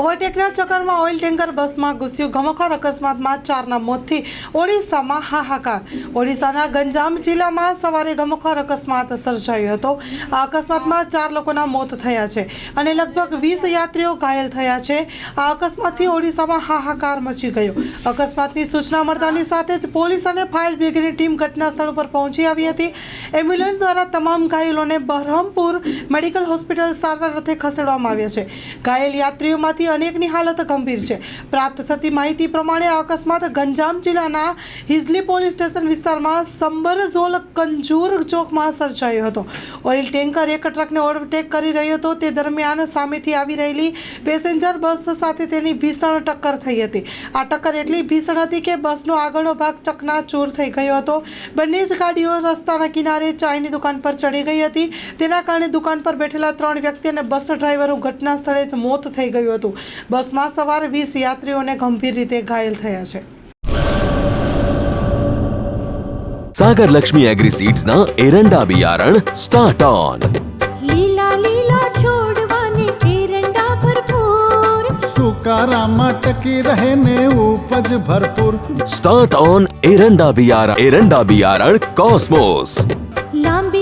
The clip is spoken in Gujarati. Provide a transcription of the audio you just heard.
ઓવરટેકના ચક્કરમાં ઓઇલ ટેન્કર બસમાં ઘૂસ્યું. ઘમખોર અકસ્માતમાં ચારના મોતથી ઓડિશામાં હાહાકાર. ઓડિશાના ગંજામ જિલ્લામાં સવારે ઘમખોર અકસ્માત સર્જાયો હતો. આ અકસ્માતમાં ચાર લોકોના મોત થયા છે અને લગભગ વીસ યાત્રીઓ ઘાયલ થયા છે. આ અકસ્માતથી ઓડિશામાં હાહાકાર મચી ગયો. અકસ્માતની સૂચના મળતાની સાથે જ પોલીસ અને ફાયર બ્રિગેડની ટીમ ઘટના સ્થળ પર પહોંચી આવી હતી. એમ્બ્યુલન્સ દ્વારા તમામ ઘાયલોને બરહમપુર મેડિકલ હોસ્પિટલ સારવાર અર્થે ખસેડવામાં આવ્યા છે. ઘાયલ યાત્રીઓમાંથી અનેકની હાલત ગંભીર છે. પ્રાપ્ત થતી માહિતી પ્રમાણે આ અકસ્માત ગંજામ જિલ્લાના હિઝલી પોલીસ સ્ટેશન વિસ્તારમાં સંબરઝોલ કંજૂર ચોકમાં સર્જાયો હતો. ઓઇલ ટેન્કર એક ટ્રકને ઓવરટેક કરી રહ્યો હતો. તે દરમિયાન સામેથી આવી રહેલી પેસેન્જર બસ સાથે તેની ભીષણ ટક્કર થઈ હતી. આ ટક્કર એટલી ભીષણ હતી કે બસનો આગળનો ભાગ ચકનાચૂર થઈ ગયો હતો. બંને જ ગાડીઓ રસ્તાના કિનારે ચાયની દુકાન પર ચડી ગઈ હતી. તેના કારણે દુકાન પર બેઠેલા ત્રણ વ્યક્તિ અને બસ ડ્રાઈવરનું ઘટના સ્થળે જ મોત થઈ ગયું હતું. હતું. બસમાં સવાર વીસ યાત્રીઓને ગંભીર રીતે ઘાયલ થયા છે. સાગર લક્ષ્મી એગ્રી સીડ્સના એરંડા બિયારણ સ્ટાર્ટ ઓન લીલા લીલા છોડવાને એરંડા ભરપૂર. સુકારામાં ટકી રહે ને ઉપજ ભરપૂર. સ્ટાર્ટ ઓન એરંડા બિયારણ એરંડા બિયારણ કોસ્મોસ લાંબી